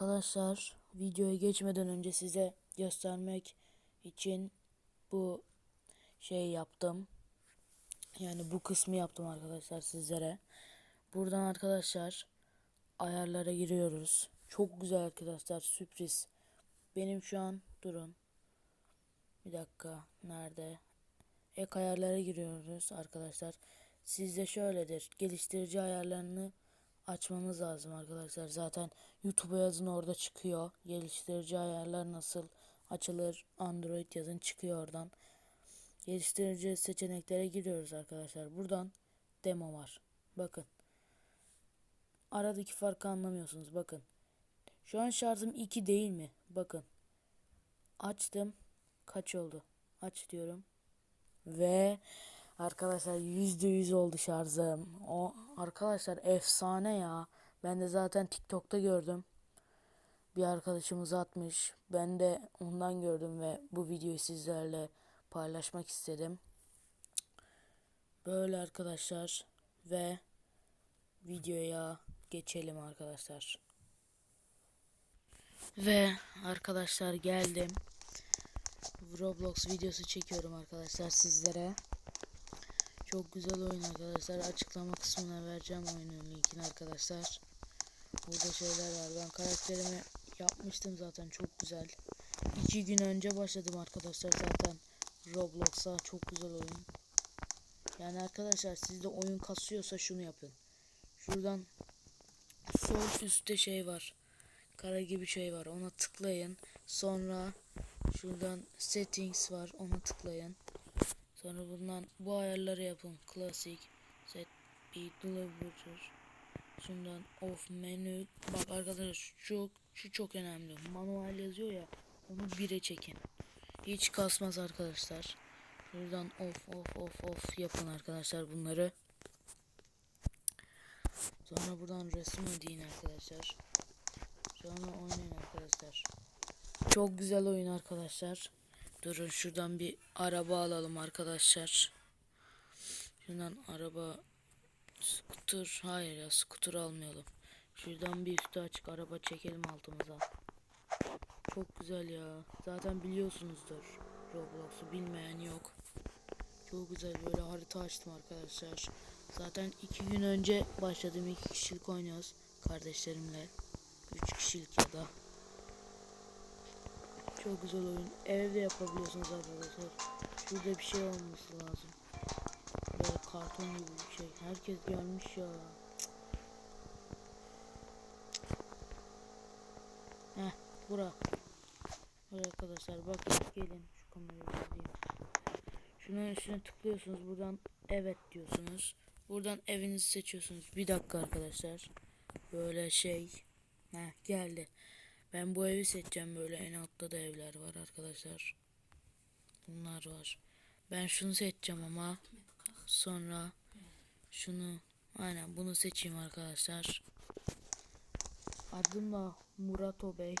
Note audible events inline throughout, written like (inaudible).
Arkadaşlar videoya geçmeden önce size göstermek için bu şey yaptım. Yani bu kısmı yaptım arkadaşlar sizlere. Buradan arkadaşlar ayarlara giriyoruz. Çok güzel arkadaşlar sürpriz. Benim şu an durun. Bir dakika nerede? Ek ayarlara giriyoruz arkadaşlar. Sizde şöyledir. Geliştirici ayarlarını açmanız lazım arkadaşlar. Zaten YouTube'a yazın orada çıkıyor. Geliştirici ayarlar nasıl açılır Android yazın çıkıyor oradan. Geliştirici seçeneklere giriyoruz arkadaşlar. Buradan demo var. Bakın. Aradaki farkı anlamıyorsunuz. Bakın. Şu an şarjım 2 değil mi? Bakın. Açtım. Kaç oldu? Aç diyorum. Ve arkadaşlar yüzde yüz oldu şarjım. O arkadaşlar efsane ya. Ben de zaten TikTok'ta gördüm. Bir arkadaşımız atmış. Ben de ondan gördüm ve bu videoyu sizlerle paylaşmak istedim. Böyle arkadaşlar ve videoya geçelim arkadaşlar. Ve arkadaşlar geldim. Roblox videosu çekiyorum arkadaşlar sizlere. Çok güzel oyun arkadaşlar. Açıklama kısmına vereceğim oyunun linkini arkadaşlar. Burada şeyler var. Ben karakterimi yapmıştım zaten. Çok güzel. İki gün önce başladım arkadaşlar zaten. Roblox'a çok güzel oyun. Yani arkadaşlar sizde oyun kasıyorsa şunu yapın. Şuradan sol üstte şey var. Kare gibi şey var. Ona tıklayın. Sonra şuradan settings var. Ona tıklayın. Sonra bundan bu ayarları yapın. Klasik, set, bir deliverer. Şundan off menü. Bak arkadaşlar şu şu çok önemli. Manuel yazıyor ya. Onu 1'e çekin. Hiç kasmaz arkadaşlar. Şuradan off off off off yapın arkadaşlar bunları. Sonra buradan resim deyin arkadaşlar. Sonra oynayın arkadaşlar. Çok güzel oyun arkadaşlar. Durun şuradan bir araba alalım arkadaşlar. Şuradan araba scooter hayır ya scooter almayalım. Şuradan bir üstü açık araba çekelim altımıza. Çok güzel ya. Zaten biliyorsunuzdur Roblox'u bilmeyen yok. Çok güzel böyle harita açtım arkadaşlar. Zaten iki gün önce başladım iki kişilik oynuyoruz kardeşlerimle. Üç kişilik ya da. Çok güzel oyun. Evde yapabiliyorsunuz arkadaşlar. Şurada bir şey olması lazım. Böyle karton gibi bir şey. Herkes gelmiş ya. Heh, bura. Bura arkadaşlar bakın gelin şu kamerayı alayım. Şunun üstüne tıklıyorsunuz buradan evet diyorsunuz. Buradan evinizi seçiyorsunuz. Bir dakika arkadaşlar. Böyle şey. Heh, geldi. Ben bu evi seçeceğim böyle en altta da evler var arkadaşlar. Bunlar var. Ben şunu seçeceğim ama sonra şunu aynen bunu seçeyim arkadaşlar. Adım da Murato Bey.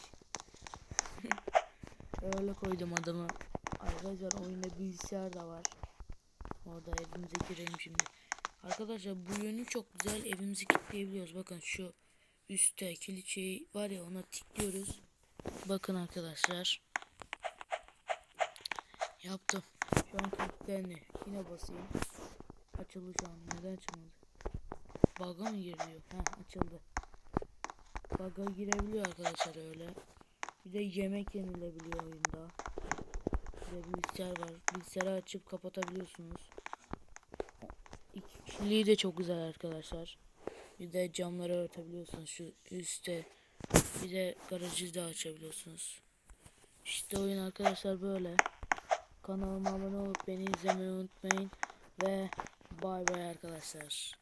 (laughs) Öyle koydum adımı. Arkadaşlar oyunda bilgisayar da var. Orada evimize girelim şimdi. Arkadaşlar bu yönü çok güzel. Evimizi kilitleyebiliyoruz. Bakın şu üstte kilit şey var ya ona tıklıyoruz. Bakın arkadaşlar. Yaptım. Şu an kilitlendi. Yine basayım. Açıldı şu an. Neden açılmadı? Bug'a mı giriyor? Ha açıldı. Bug'a girebiliyor arkadaşlar öyle. Bir de yemek yenilebiliyor oyunda. Bir de bilgisayar var. Bilgisayarı açıp kapatabiliyorsunuz. İki kişiliği de çok güzel arkadaşlar. Bir de camları örtebiliyorsunuz şu üstte. Bir de garajı da açabiliyorsunuz. İşte oyun arkadaşlar böyle. Kanalıma abone olup beni izlemeyi unutmayın. Ve bay bay arkadaşlar.